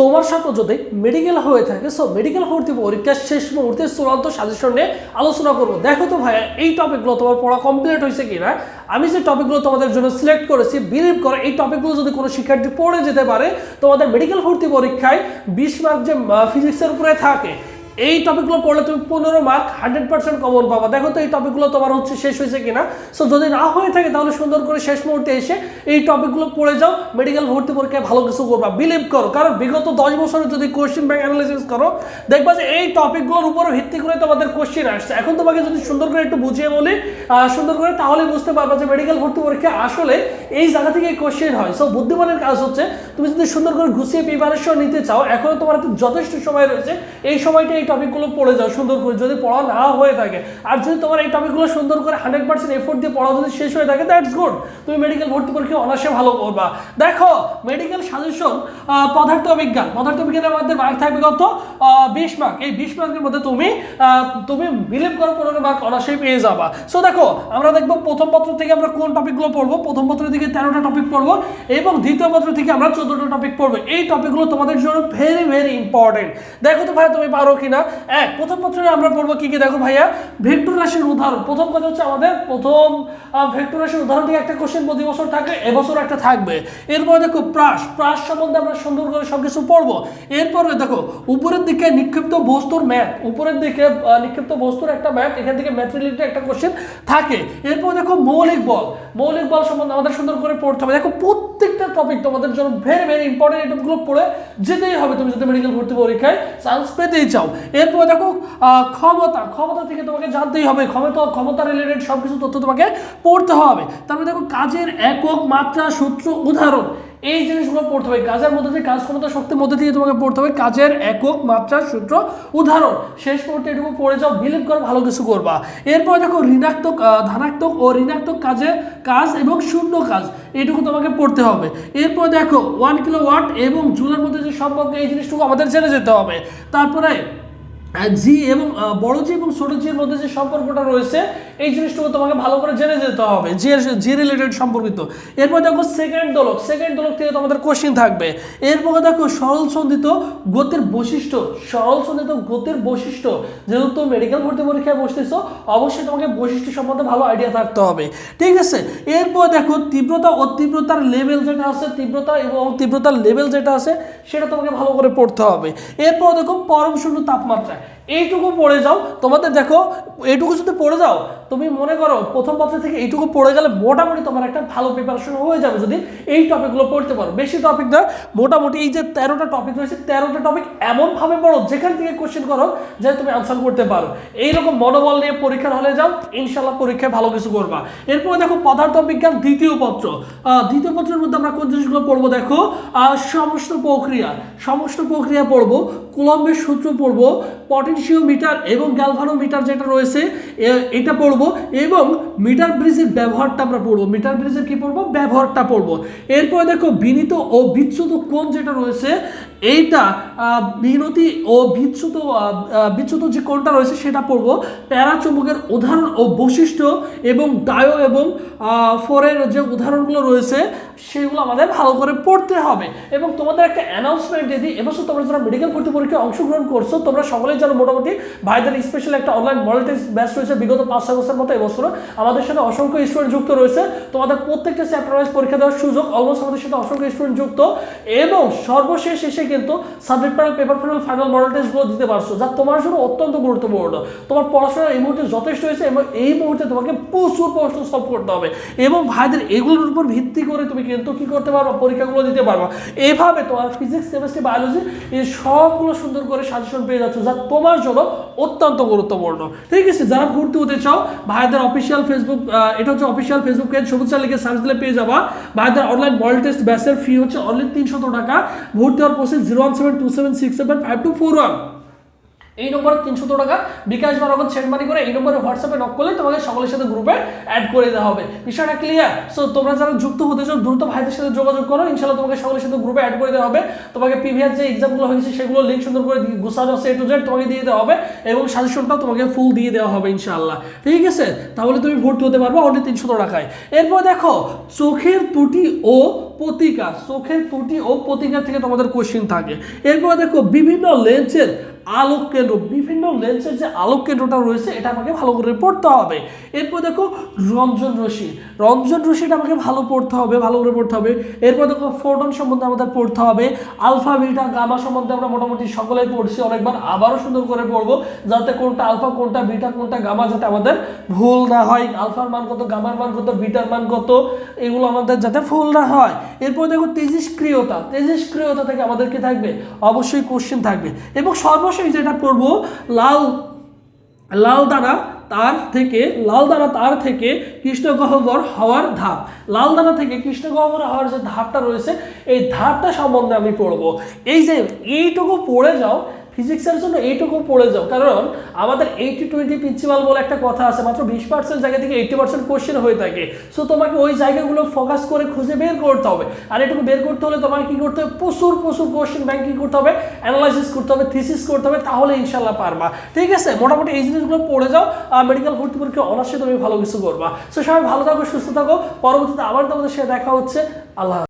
তোমার সাথে যদি মেডিকেল হয়ে থাকে সো মেডিকেল ভর্তি পরীক্ষার শেষ মুহূর্তে চূড়ান্ত সাজেশন নিয়ে আলোচনা করব। দেখো তো ভাইয়া, এই টপিকগুলো তোমার পড়া কমপ্লিট হয়েছে কিনা? আমি যে টপিকগুলো তোমাদের জন্য সিলেক্ট করেছি বিলিভ করো, এই টপিকগুলো যদি কোনো শিক্ষার্থী পড়ে যেতে পারে, তোমাদের মেডিকেল ভর্তি পরীক্ষায় বিশ মার্ক যে ফিজিক্সের উপরে থাকে এই টপিকগুলো পড়লে তুমি পনেরো মার্ক হান্ড্রেড পার্সেন্ট কমন পাবা। দেখো তো এই টপিকগুলো তোমার হচ্ছে শেষ হয়েছে কিনা। সো যদি না হয়ে থাকে, তাহলে সুন্দর করে শেষ মুহূর্তে এসে এই টপিকগুলো পড়ে যাও। মেডিকেল ভর্তি পরীক্ষায় ভালো কিছু করবা। বিলিভ করো, কারণ বিগত দশ বছরে যদি কোশ্চেন ব্যাংক অ্যানালাইসিস করো, দেখবা যে এই টপিকগুলোর উপর ভিত্তি করে তোমাদের কোশ্চেন আসছে। এখন তোমাকে যদি সুন্দর করে একটু বুঝিয়ে বলি সুন্দর করে তাহলে বুঝতে পারবা যে মেডিকেল ভর্তি পরীক্ষা আসলে এই জায়গা থেকে কোশ্চেন হয়। সো বুদ্ধিমানের কাজ হচ্ছে তুমি যদি সুন্দর করে গুছিয়ে প্রিপারেশন নিতে চাও, এখনও তোমার যথেষ্ট সময় রয়েছে। এই সময়টা এই টপিকগুলো পড়ে যাও সুন্দর করে যদি পড়া না হয়ে থাকে, আর যদি তোমার এই টপিকগুলো সুন্দর করে হান্ড্রেড পার্সেন্ট এফোর্ট দিয়ে পড়া যদি শেষ হয়ে থাকে দ্যাটস গুড তুমি মেডিকেল ভর্তি পরীক্ষা অনার্সে ভালো করবা। দেখো মেডিকেল সাজেশন পদার্থ বিজ্ঞান পদার্থ বিজ্ঞানের মধ্যে মার্ক থাকবে কত? বিশ মার্ক এই বিশ মার্কের মধ্যে তুমি তুমি বিলিভ করো পনেরো মার্ক অনার্সে পেয়ে যাবা। সো দেখো, আমরা দেখব প্রথম পত্র থেকে আমরা কোন টপিকগুলো পড়ব। প্রথম পত্র থেকে তেরোটা টপিক পড়ব এবং দ্বিতীয় পত্র থেকে আমরা চোদ্দটা টপিক পড়ব। এই টপিকগুলো তোমাদের জন্য ভেরি ভেরি ইম্পর্টেন্ট দেখো তো ভাই, তুমি পারো কিনা? এক, প্রথম পত্রে আমরা পড়ব কি কি? দেখো ভাইয়া, ভেক্টর রাশির উদাহরণ। প্রথম কথা হচ্ছে আমাদের প্রথম ভেক্টর রাশির উদাহরণ থেকে একটা কোশ্চেন প্রতি বছর থাকে, এবছর একটা থাকবে। এরপরে দেখো প্রাস। প্রাস সম্বন্ধে আমরা সুন্দর করে সব কিছু পড়ব। এরপরে দেখো, উপরের দিকে নিক্ষিপ্ত বস্তুর ম্যাথ উপরের দিকে নিক্ষিপ্ত বস্তুর একটা ম্যাথ এখান থেকে ম্যাথ রিলেটেড একটা কোশ্চেন থাকে। এরপর দেখো মৌলিক বল। মৌলিক বল সম্বন্ধে আমাদের সুন্দর করে পড়তে হবে। দেখো প্রত্যেকটা টপিক তোমাদের জন্য ভেরি ভেরি ইম্পর্টেন্ট এটুকুগুলো পড়ে যেতেই হবে তুমি যদি মেডিকেল ভর্তি পরীক্ষায় চান্স পেতেই চাও। এরপর দেখো ক্ষমতা। ক্ষমতা থেকে তোমাকে জানতেই হবে। ক্ষমতা ক্ষমতা রিলেটেড সব কিছু তথ্য তোমাকে পড়তে হবে। তারপরে দেখো, কাজের একক মাত্রা সূত্র উদাহরণ। এই জিনিসগুলো পড়তে হবে। কাজের মধ্যে দিয়ে, কাজ ক্ষমতা শক্তির মধ্যে দিয়ে তোমাকে পড়তে হবে। কাজের একক মাত্রা সূত্র উদাহরণ। শেষ মুহূর্তে এটুকু পড়ে যাও বিলিভ করো, ভালো কিছু করবা। এরপর দেখো ঋণাত্মক ধনাত্মক ও ঋণাত্মক কাজে কাজ এবং শূন্য কাজ এইটুকু তোমাকে পড়তে হবে। এরপর দেখো ওয়ান কিলো ওয়াট এবং জুলের মধ্যে যে সম্পর্ক, এই জিনিসটুকু আমাদের জেনে যেতে হবে। তারপরে জি এবং বড় জি এবং ছোট জির মধ্যে যে সম্পর্কটা রয়েছে, এই জিনিসটুকু তোমাকে ভালো করে জেনে যেতে হবে, জি জি রিলেটেড সম্পর্কিত। এরপর দেখো সেকেন্ড দোলক সেকেন্ড দোলক থেকে তোমাদের কোশ্চিন থাকবে। এরপর দেখো সরল সন্ধিত গতির বৈশিষ্ট্য সরল সন্ধিত গতির বৈশিষ্ট্য। যেহেতু তুমি মেডিকেল ভর্তি পরীক্ষায় বসতেছো, অবশ্যই তোমাকে বৈশিষ্ট্য সম্বন্ধে ভালো আইডিয়া থাকতে হবে। ঠিক আছে? এরপর দেখো তীব্রতা ও তীব্রতার লেভেল যেটা আছে, তীব্রতা এবং তীব্রতার লেভেল যেটা আছে, সেটা তোমাকে ভালো করে পড়তে হবে। এরপর দেখো পরম শূন্য তাপমাত্রা। এইটুকু পড়ে যাও। তোমাদের দেখো এইটুকু যদি পড়ে যাও তুমি মনে করো প্রথম পত্র থেকে এইটুকু পড়ে গেলে মোটামুটি তোমার একটা ভালো প্রিপারেশন হয়ে যাবে যদি এই টপিকগুলো পড়তে পারো। বেশি টপিক না মোটামুটি এই যে তেরোটা টপিক রয়েছে, তেরোটা টপিক এমনভাবে পড়ো যেখান থেকে কোশ্চেন করো যে তুমি আনসার করতে পারো। এইরকম মনোবল নিয়ে পরীক্ষার হলে যাও ইনশাল্লাহ পরীক্ষায় ভালো কিছু করবা। এরপর দেখো পদার্থ বিজ্ঞান দ্বিতীয় পত্র। দ্বিতীয় পত্রের মধ্যে আমরা কোন জিনিসগুলো পড়ব দেখো? সমস্ত প্রক্রিয়া। সমস্ত প্রক্রিয়া পড়ব, কুলম্বের সূত্র পড়ব, পটেনশিওমিটার এবং গ্যালভানোমিটার যেটা রয়েছে এটা পড়ব এবং মিটার ব্রিজের ব্যবহারটা আমরা পড়ব। মিটার ব্রিজের কী পড়ব? ব্যবহারটা পড়ব। এরপর দেখো, বিনীত ও বিচ্ছুত কোণ যেটা রয়েছে, এইটা বিনতি ও বিচ্ছুত বিচ্যুত যে কোণটা রয়েছে সেটা পড়ব। প্যারাচুম্বকের উদাহরণ ও বৈশিষ্ট্য এবং ডায়ো এবং ফোরের যে উদাহরণগুলো রয়েছে সেগুলো আমাদের ভালো করে পড়তে হবে। এবং তোমাদের একটা অ্যানাউন্সমেন্ট দিয়ে দিই, এবছর তোমরা যারা মেডিকেল ভর্তি পরীক্ষায় অংশগ্রহণ করছ, তোমরা সকলেই জানো মোটামুটি ভাইদের স্পেশাল একটা অনলাইন মডেল টেস্ট রয়েছে বিগত পাঁচ, ছয় বছরের মতো এবছর আমাদের সাথে অসংখ্য স্টুডেন্ট যুক্ত রয়েছে। তোমাদের প্রত্যেকটা চ্যাপ্টার ওয়াইজ পরীক্ষা দেওয়ার সুযোগ অলমোস্ট আমাদের সাথে অসংখ্য স্টুডেন্ট যুক্ত। এবং সর্বশেষ এসে কিন্তু subject panel paper panel final model টেস্টগুলো দিতে পারছ, যা তোমার জন্য অত্যন্ত গুরুত্বপূর্ণ। তোমার পড়াশোনা এই মুহূর্তে যথেষ্ট হয়েছে এবং এই মুহূর্তে তোমাকে প্রচুর প্রশ্ন সলভ করতে হবে। এবং ভাইদের এগুলোর উপর ভিত্তি করে তুমি কিন্তু কি করতে পারবা? পরীক্ষাগুলো দিতে পারবা। এভাবে তোমার ফিজিক্স কেমিস্ট্রি বায়োলজি এই সবগুলো সুন্দর করে সাজেশন পেয়ে যাচ্ছ যা তোমার জন্য অত্যন্ত গুরুত্বপূর্ণ। ঠিক আছে? যারা ভর্তি হতে চাও, ভাইদের অফিসিয়াল ফেসবুক এটা হচ্ছে অফিসিয়াল ফেসবুক পেজ সবুজ লিখে সার্চ দিলে পেয়ে যাবা। ভাইদের অনলাইন মডেল টেস্ট ব্যাচের ফি হচ্ছে অনলি তিনশত টাকা। ভর্তি হওয়ার process zero one seven two seven six seven five two four one এই নম্বরে তিনশো টাকা। বিকাশ বা নগদ সেন্ড করে এই নম্বরে হোয়াটসঅ্যাপে নক করলে তোমাকে সকলের সাথে গ্রুপে অ্যাড করে দেওয়া হবে। বিষয়টা ক্লিয়ার সো তোমরা যারা যুক্ত হতে চাও, দ্রুত ভাইদের সাথে যোগাযোগ করো। ইনশাল্লাহ তোমাকে সকলের সাথে গ্রুপে অ্যাড করে দেওয়া হবে। তোমাকে প্রিভিয়াস যে এক্সামগুলো হয়েছে, সেগুলো লিঙ্ক সুন্দর করে গোছানো আছে টু জেড তোমাকে দিয়ে দেওয়া হবে এবং সাজেশনটাও তোমাকে ফুল দিয়ে দেওয়া হবে ইনশাআল্লাহ। ঠিক আছে? তাহলে তুমি ভর্তি হতে পারবে অনলি তিনশো টাকায়। এরপর দেখো, চোখের ত্রুটি ও প্রতিকা চোখের ত্রুটি ও প্রতিকা থেকে তোমাদের কোশ্চেন থাকে। এরপর দেখো, বিভিন্ন লেন্সের আলোক কেন্দ্র বিভিন্ন লেন্সের যে আলোক কেন্দ্রটা রয়েছে, এটা আমাকে ভালো করে পড়তে হবে। এরপর দেখো, রঞ্জন রশ্মি। রঞ্জন রশ্মিটা আমাকে ভালো পড়তে হবে, ভালো করে পড়তে হবে। এরপর দেখো ফোটন সম্বন্ধে আমাদের পড়তে হবে। আলফা বিটা গামা সম্বন্ধে আমরা মোটামুটি সকলেই পড়ছি। অনেকবার আবারও সুন্দর করে পড়ব, যাতে কোনটা আলফা কোনটা বিটা কোনটা গামা যাতে আমাদের ভুল না হয়। আলফার মান কত গামার মান কত বিটার মান কত, এগুলো আমাদের যাতে ভুল না হয়। এরপর দেখো তেজস্ক্রিয়তা তেজস্ক্রিয়তা থেকে আমাদেরকে থাকবে, অবশ্যই কোশ্চেন থাকবে। এবং সর্বশেষ যেটা পড়ব, লাল লাল দানা তার থেকে, লাল দানা তার থেকে কৃষ্ণগহ্বর হওয়ার ধাপ। লাল দানা থেকে কৃষ্ণগহ্বর হওয়ার যে ধাপটা রয়েছে, এই ধাপটা সম্বন্ধে আমি পড়ব। এই যে এইটুকু পড়ে যাও ফিজিক্সের জন্য এইটুকু পড়ে যাও। কারণ আমাদের এইটি টোয়েন্টি প্রিন্সিপাল বলে একটা কথা আছে, মাত্র বিশ পার্সেন্ট জায়গা থেকে এইটি পার্সেন্ট কোশ্চেন হয়ে থাকে। সো তোমাকে ওই জায়গাগুলো ফোকাস করে খুঁজে বের করতে হবে। আর এটুকু বের করতে হলে তোমাকে কি করতে হবে? প্রচুর প্রচুর কোশ্চেন ব্যাংক কি করতে হবে? অ্যানালাইসিস করতে হবে থিসিস করতে হবে, তাহলে ইনশাল্লাহ পারবা। ঠিক আছে? মোটামুটি এই জিনিসগুলো পড়ে যাও মেডিকেল ভর্তি পরীক্ষা অনার্সে তুমি ভালো কিছু করবা। সো সবাই ভালো থাকো, সুস্থ থাকো। পরবর্তীতে আবার তোমাদের সাথে দেখা হচ্ছে। আল্লাহ।